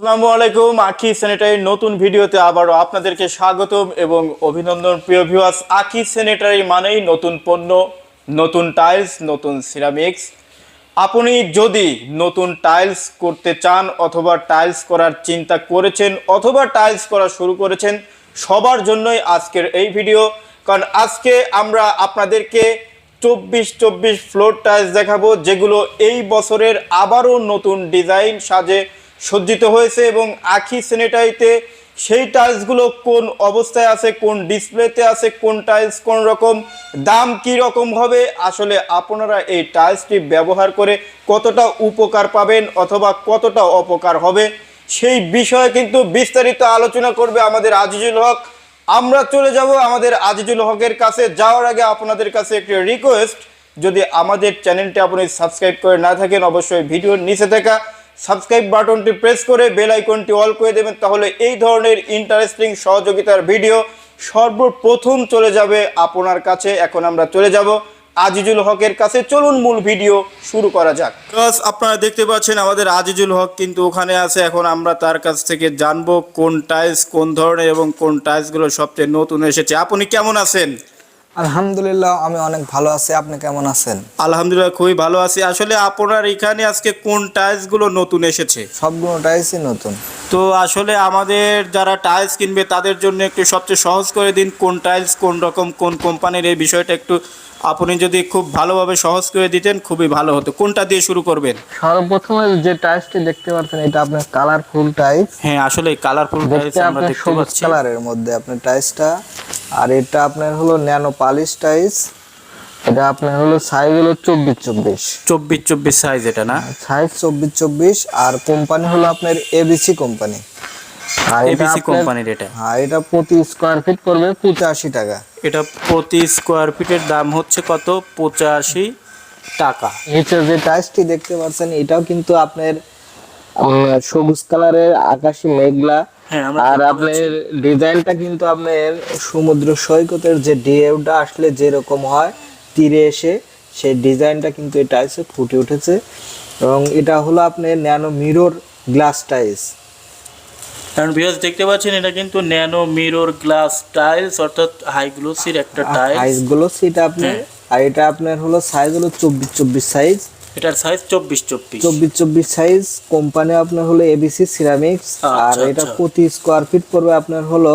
আসসালামু আলাইকুম, আখি স্যানিটারির নতুন ভিডিওতে আবারও আপনাদেরকে স্বাগতম এবং অভিনন্দন প্রিয় ভিউয়ার্স আখি সেনেটারি মানেই নতুন পণ্য, নতুন টাইলস নতুন সিরামিক্স আপনি যদি নতুন টাইলস করতে চান অথবা টাইলস করার চিন্তা করেছেন অথবা টাইলস করা শুরু করেছেন, সবার জন্যই আজকের এই ভিডিও কারণ আজকে আমরা আপনাদেরকে চব্বিশ চব্বিশ ফ্লোর টাইলস দেখাবো, যেগুলো এই বছরের আবারও নতুন ডিজাইন সাজে সজ্জিত হয়েছে এবং আখি স্যানিটারিতে সেই টাইলসগুলো কোন অবস্থায় আছে, কোন ডিসপ্লেতে আছে, কোন টাইলস কোন রকম, দাম কি রকম হবে, আসলে আপনারা এই টাইলসটি ব্যবহার করে কতটা উপকার পাবেন অথবা কতটা অপকার হবে, সেই বিষয়ে কিন্তু বিস্তারিত আলোচনা করবে আমাদের আজিজুল হক। আমরা চলে যাব আমাদের আজিজুল হকের কাছে। যাওয়ার আগে আপনাদের কাছে একটি রিকোয়েস্ট যদি আমাদের চ্যানেলটি আপনি সাবস্ক্রাইব করে না থাকেন, অবশ্যই ভিডিওর নিচে থাকা সাবস্ক্রাইব বাটনটি প্রেস করে বেল আইকনটি অল করে দেবেন তাহলে এই ধরনের ইন্টারেস্টিং সহযোগিতার ভিডিও সর্বপ্রথম চলে যাবে আপনার কাছে। এখন আমরা চলে যাব আজিজুল হকের কাছে। চলুন মূল ভিডিও শুরু করা যাক। Guys, আপনারা দেখতে পাচ্ছেন আমাদের আজিজুল হক কিন্তু ওখানে আছে। এখন আমরা তার কাছ থেকে জানব কোন টাইলস কোন ধরনের এবং কোন টাইলসগুলো সবচেয়ে নতুন এসেছে। আপনি কেমন আছেন? আলহামদুলিল্লাহ আমি অনেক ভালো আছি। আপনি কেমন আছেন? আলহামদুলিল্লাহ খুবই ভালো আছি। আসলে আপনার এখানে আজকে কোন টাইলসগুলো নতুন এসেছে? সবগুলো টাইসই নতুন। তো আসলে আমাদের যারা টাইলস কিনবে তাদের জন্য একটু সবচেয়ে সহজ করে দিন কোন টাইলস কোন রকম কোন কোম্পানির এই বিষয়টা একটু আপনি যদি খুব ভালোভাবে সহজ করে দিতেন খুবই ভালো হতো। কোনটা দিয়ে শুরু করবেন? সর্বপ্রথমে যে টাইসটি দেখতে পাচ্ছেন এটা আপনার কালারফুল টাইস হ্যাঁ আসলে কালারফুল টাইলস আমরা দেখতে পাচ্ছি। কালারের মধ্যে আপনার টাইসটা আর এটা আপনার হলো ন্যানো পালিশ টাইস এটা আপনার হলো সাইজ হলো চব্বিশ চব্বিশ। চব্বিশ চব্বিশ সাইজ এটা না? সাইজ চব্বিশ চব্বিশ আর কোম্পানি হলো আপনার এবিসি কোম্পানি আর এবিসি কোম্পানির এটা। হ্যাঁ এটা প্রতি স্কোয়ার ফিট পড়বে পঁচাশি টাকা। এটা প্রতি স্কোয়ার ফিটের দাম হচ্ছে কত? পঁচাশি টাকা। নিচে যে টাইসটি দেখতে পাচ্ছেন এটাও কিন্তু আপনার সবুজ কালারের আকাশি মেঘলা আর আপনার ডিজাইনটা কিন্তু আপনার সমুদ্র সৈকতের যে ঢেউটা আসলে যেরকম হয় তীরে এসে সেই ডিজাইনটা কিন্তু এই টাইলসে ফুটে উঠেছে। এবং এটা হলো আপনার ন্যানো মিরর গ্লাস টাইলস। কারণ ভিউয়ার্স দেখতে পাচ্ছেন এটা কিন্তু ন্যানো মিরর গ্লাস টাইলস অর্থাৎ হাই গ্লোসির একটা টাইলস। সাইজগুলো সেটা আপনার হ্যাঁ। আর এটা আপনার হলো সাইজ হলো চব্বিশ চব্বিশ সাইজ এটার সাইজ চব্বিশ চব্বিশ। চব্বিশ চব্বিশ সাইজ কোম্পানি আপনার হলো এবিসি সিরামিক্স আর আচ্ছা, এটা আচ্ছা। প্রতি স্কোয়ার ফিট পড়বে আপনার হলো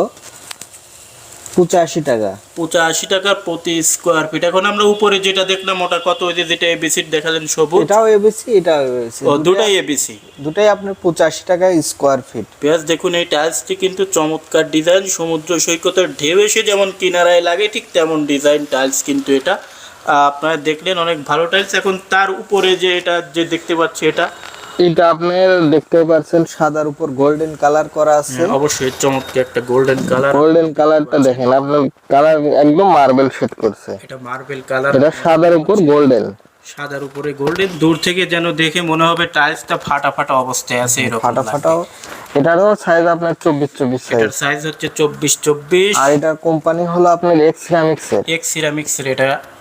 পঁচাশি টাকা। পঁচাশি টাকা প্রতি স্কোয়ার ফিট এখন আমরা উপরে যেটা দেখলাম ওটা কত? ওই যে যেটা এবিসি দেখালেন সবুজ। এটাও এবিসি এটাও এবিসি ও দুটাই এবিসি দুটাই আপনার পঁচাশি টাকা স্কোয়ার ফিট পেঁয়াজ দেখুন এই টাইলসটি কিন্তু চমৎকার ডিজাইন সমুদ্র সৈকতের ঢেউ এসে যেমন কিনারায় লাগে ঠিক তেমন ডিজাইন টাইলস কিন্তু এটা। আপনারা দেখলেন অনেক ভালো টাইলস এখন তার উপরে যে এটা যে দেখতে পাচ্ছি এটা। এটা আপনার দেখতে পাচ্ছেন সাদার উপর গোল্ডেন কালার করা আছে। অবশ্যই চমৎকার একটা গোল্ডেন কালার গোল্ডেন কালারটা দেখেন আপনার কালার একদম মার্বেল শেড করছে। এটা মার্বেল কালার এটা সাদার উপর গোল্ডেন সাদার উপরে গোল্ডেন দূর থেকে যেন দেখে মনে হবে টাইলসটা ফাটা ফাটা অবস্থায় আছে এরকম ফাটা। ফাটাও। এটারও সাইজ আপনার চব্বিশ চব্বিশ সাইজ এটার সাইজ হচ্ছে চব্বিশ চব্বিশ। আর এটার কোম্পানি হলো আপনার এক্স সিরামিক্সের এক্স সিরামিক্সের এটা সিরামিক্স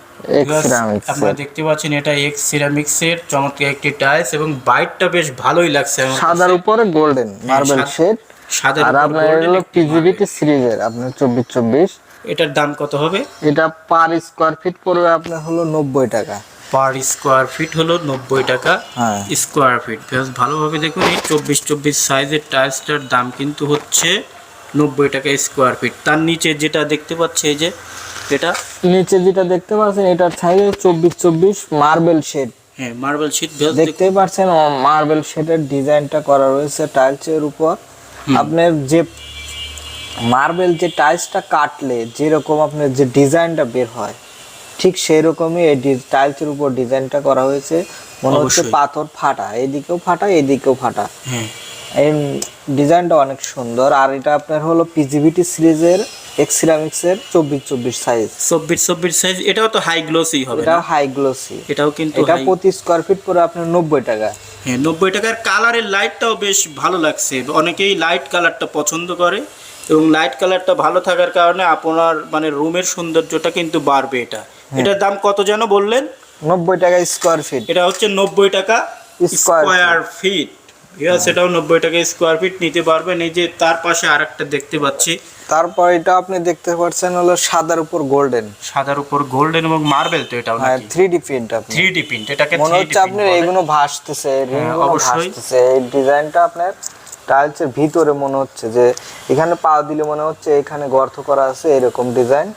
আপনারা দেখতে পাচ্ছেন এটা এক্স সিরামিক্সের চমৎকার একটি টাইলস এবং বাইটটা বেশ ভালোই লাগছে সাদার উপরে গোল্ডেন মার্বেল সাদা- শেড সাদার আর আপনার হলো পিজিবিটি সিরিজের আপনার চব্বিশ চব্বিশ। এটার দাম কত হবে? এটা পার স্কোয়ার ফিট পড়বে আপনার হলো নব্বই টাকা। পার স্কোয়ার ফিট হলো নব্বই টাকা। হ্যাঁ। স্কোয়ার ফিট বেশ ভালোভাবে দেখুন এই চব্বিশ চব্বিশ সাইজের টাইলসটার দাম কিন্তু হচ্ছে নব্বই টাকা স্কোয়ার ফিট তার নিচে যেটা দেখতে পাচ্ছে এই যে এটা? নিচে যেটা দেখতে পাচ্ছেন এটার সাইজ চব্বিশ চব্বিশ মার্বেল শেড। হ্যাঁ মার্বেল বেশ দেখতেই পাচ্ছেন মার্বেল শেডের ডিজাইনটা করা রয়েছে টাইলসের উপর। আপনার যে মার্বেল যে টাইলসটা কাটলে যেরকম আপনার যে ডিজাইনটা বের হয় ঠিক সেই রকমই এই টাইলসের উপর ডিজাইনটা করা হয়েছে। মনে হচ্ছে পাথর ফাটা এদিকেও ফাটা এদিকেও ফাটা। হ্যাঁ। এই ডিজাইনটা অনেক সুন্দর আর এটা আপনার হলো পিজিবিটি সিরিজের এক্স সিরামিক্সের চব্বিশ চব্বিশ সাইজ চব্বিশ চব্বিশ সাইজ এটাও তো হাই গ্লোসই হবে এটাও হাই গ্লোসি এটাও কিন্তু এটা প্রতি স্কোয়ার ফিট করে আপনার নব্বই টাকা। হ্যাঁ নব্বই টাকার কালারের লাইটটাও বেশ ভালো লাগছে। অনেকেই লাইট কালারটা পছন্দ করে এবং লাইট কালারটা ভালো থাকার কারণে আপনার মানে রুমের সৌন্দর্যটা কিন্তু বাড়বে এটা। এটার দাম কত যেন বললেন? নব্বই টাকা স্কোয়ার ফিট এটা হচ্ছে নব্বই টাকা Square স্কোয়ার ফিট এটাও নব্বই টাকা স্কোয়ার ফিট নিতে পারবেন। এই যে তার পাশে আরেকটা দেখতে পাচ্ছি। তারপর এটা আপনি দেখতে পাচ্ছেন হলো সাদার উপর গোল্ডেন সাদার উপর গোল্ডেন এবং মার্বেল তো এটাও হ্যাঁ নাকি? থ্রি ডি প্রিন্ট আপনি। থ্রি ডি প্রিন্ট এটাকে মনে হচ্ছে আপনার বলে। ভাসতেছে রিংগুলো হ্যাঁ, ভাসতেছে। এই ডিজাইনটা আপনার টাইলসের ভিতরে মনে হচ্ছে যে এখানে পা দিলে মনে হচ্ছে এখানে গর্ত করা আছে এরকম ডিজাইন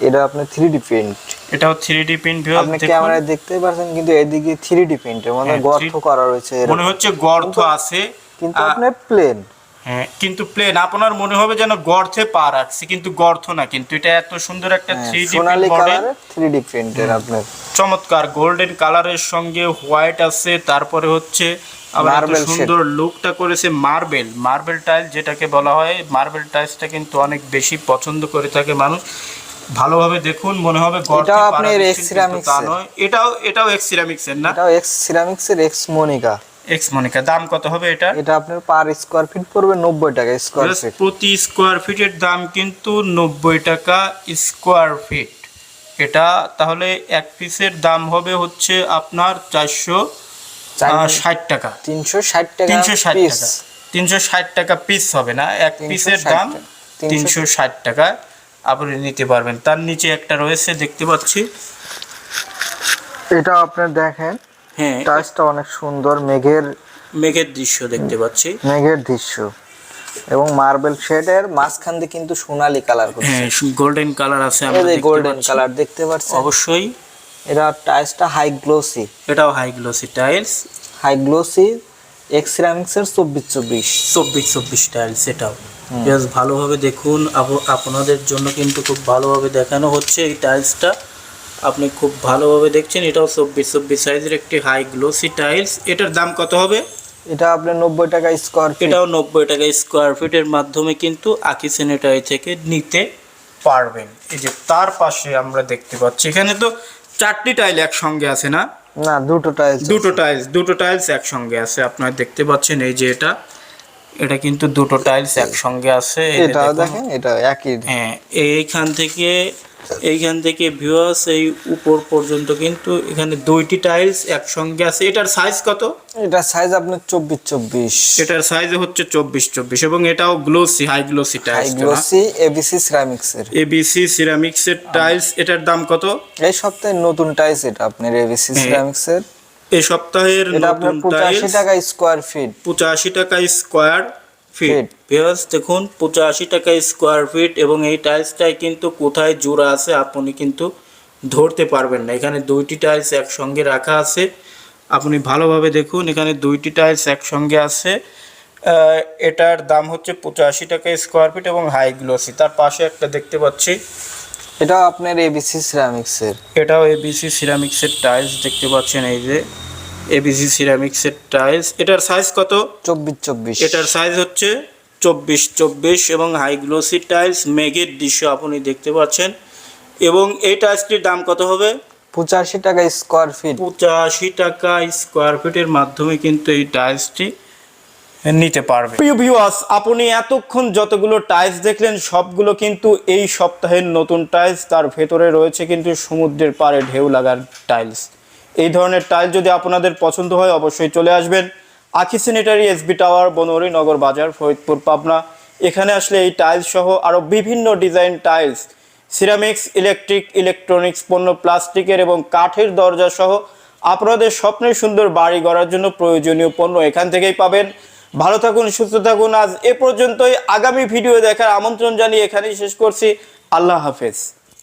এটা আপনার থ্রি ডি প্রিন্ট এটাও থ্রি ডি প্রিন্ট ভিউয়ার্স আপনি ক্যামেরায় দেখতেই পাচ্ছেন কিন্তু এদিকে থ্রি ডি প্রিন্টের মানে গর্ত করা রয়েছে মনে হচ্ছে গর্ত আছে। কিন্তু আ- আপনার প্লেন হ্যাঁ কিন্তু প্লেন আপনার মনে হবে যেন গর্থে পা রাখছে কিন্তু গর্ত না কিন্তু এটা এত সুন্দর একটা three D model three D প্রিন্টের আপনার। চমৎকার গোল্ডেন কালারের সঙ্গে হোয়াইট আছে তারপরে হচ্ছে আবার সুন্দর লুকটা করেছে মার্বেল মার্বেল টাইল যেটাকে বলা হয় মার্বেল টাইলসটা কিন্তু অনেক বেশি পছন্দ করে থাকে মানুষ। ভালোভাবে দেখুন মনে হবে এটাও আপনার এর। নয় এটাও এটাও এক্স সিরামিক্সের না? এটাও এক্স সিরামিক্সের এক্স মনিকা এক্স মনিকা দাম কত হবে এটা? এটা আপনার পার স্কোয়ার ফিট পড়বে নব্বই টাকা স্কোয়ার ফিট প্রতি স্কোয়ার ফিটের দাম কিন্তু নব্বই টাকা স্কোয়ার ফিট এটা তাহলে এক পিসের দাম হবে হচ্ছে আপনার চারশো চার- ষাট টাকা। তিনশো ষাট টাকা তিনশো ষাট টাকা। তিনশো ষাট টাকা পিস হবে না এক পিসের দাম 360 তিনশো ষাট টাকা আপনি নিতে পারবেন। তার নিচে একটা রয়েছে দেখতে পাচ্ছি। এটা আপনার দেখেন হ্যাঁ টাচটা অনেক সুন্দর মেঘের মেঘের দৃশ্য দেখতে পাচ্ছি। মেঘের দৃশ্য। এবং মার্বেল শেডের মাঝখান দিয়ে কিন্তু সোনালী কালার করছে। হ্যাঁ গোল্ডেন কালার আছে আমরা গোল্ডেন কালার দেখতে পাচ্ছেন? অবশ্যই। এটা টাইলসটা হাই গ্লোসি এটাও high glossy tiles high glossy X সিরামিক্সের চব্বিশ চব্বিশ। চব্বিশ চব্বিশ টাইলস এটাও। বেশ ভালোভাবে দেখুন। আপ- আপনাদের জন্য কিন্তু খুব ভালোভাবে দেখানো হচ্ছে এই টাইলসটা আপনি খুব ভালোভাবে দেখছেন এটাও চব্বিশ চব্বিশ সাইজের একটি হাই গ্লোসি টাইলস এটার দাম কত হবে? এটা আপনার নব্বই টাকা স্কোয়ার ফিট এটাও নব্বই টাকা স্কোয়ার ফিটের মাধ্যমে কিন্তু আকি স্যানিটারি থেকে নিতে পারবেন। এই যে তার পাশে আমরা দেখতে পাচ্ছি এখানে তো চারটি টাইল একসঙ্গে আছে না? না দুটো টাইলস দুটো টাইলস দুটো টাইলস একসঙ্গে আছে আপনারা দেখতে পাচ্ছেন এই যে এটা। এটা কিন্তু দুটো টাইলস একসঙ্গে আছে দেখুন। দেখেন এটা একই। হ্যাঁ এইখান থেকে এইখান থেকে ভিউয়ার্স এই উপর পর্যন্ত কিন্তু এখানে দুইটি টাইলস একসঙ্গে আছে। এটার সাইজ কত? এটা সাইজ আপনার চব্বিশ চব্বিশ। এটার সাইজ হচ্ছে চব্বিশ চব্বিশ এবং এটাও glossy high glossy tiles glossy ABC সিরামিক্সের ABC সিরামিক্সের টাইলস এটার দাম কত? এই সপ্তাহে নতুন টাইলস এটা আপনার এবিসি হ্যাঁ। সিরামিক্সের এই সপ্তাহের নতুন টাইলস টাকা স্কোয়ার ফিট পঁচাশি টাকা স্কোয়ার ফিট। ভিউয়ার্স দেখুন পঁচাশি টাকা স্কোয়ার ফিট এবং এই টাইলসটাই কিন্তু কোথায় জোড়া আছে আপনি কিন্তু ধরতে পারবেন না। এখানে দুইটি টাইলস একসঙ্গে রাখা আছে। আপনি ভালোভাবে দেখুন এখানে দুইটি টাইলস একসঙ্গে আছে। এটার দাম হচ্ছে পঁচাশি টাকা স্কোয়ার ফিট এবং হাই গ্লোসি তার পাশে একটা দেখতে পাচ্ছি। এটা আপনার এবিসি সিরামিক্সের এটাও এবিসি সিরামিক্সের টাইলস দেখতে পাচ্ছেন এই যে। এবিসি সিরামিক্সের টাইলস এটার সাইজ কত? চব্বিশ চব্বিশ। এটার সাইজ হচ্ছে চব্বিশ চব্বিশ এবং হাই গ্লোসি টাইলস মেঘের দৃশ্য আপনি দেখতে পাচ্ছেন। এবং এই টাইলসটির দাম কত হবে? পঁচাশি টাকা স্কোয়ার ফিট পঁচাশি টাকা স্কোয়ার ফিটের মাধ্যমে কিন্তু এই টাইলসটি নিতে পারবে। প্রিয় ভিউয়ার্স আপনি এতক্ষণ যতগুলো টাইলস দেখলেন সবগুলো কিন্তু এই সপ্তাহের নতুন টাইলস তার ভেতরে রয়েছে কিন্তু সমুদ্রের পাড়ে ঢেউ লাগার টাইলস এই ধরনের টাইলস যদি আপনাদের পছন্দ হয়, অবশ্যই চলে আসবেন। আখি স্যানিটারি এসবি টাওয়ার, বনরি নগর বাজার, ফরিদপুর, পাবনা। এখানে আসলে এই টাইলস সহ আরও বিভিন্ন design tiles, ceramics, electric, electronics, পণ্য প্লাস্টিকের এবং কাঠের দরজা সহ আপনাদের স্বপ্নের সুন্দর বাড়ি গড়ার জন্য প্রয়োজনীয় পণ্য এখান থেকেই পাবেন। ভালো থাকুন, সুস্থ থাকুন। আজ এ পর্যন্তই। আগামী ভিডিও দেখার আমন্ত্রণ জানিয়ে এখানেই শেষ করছি। আল্লাহ হাফেজ।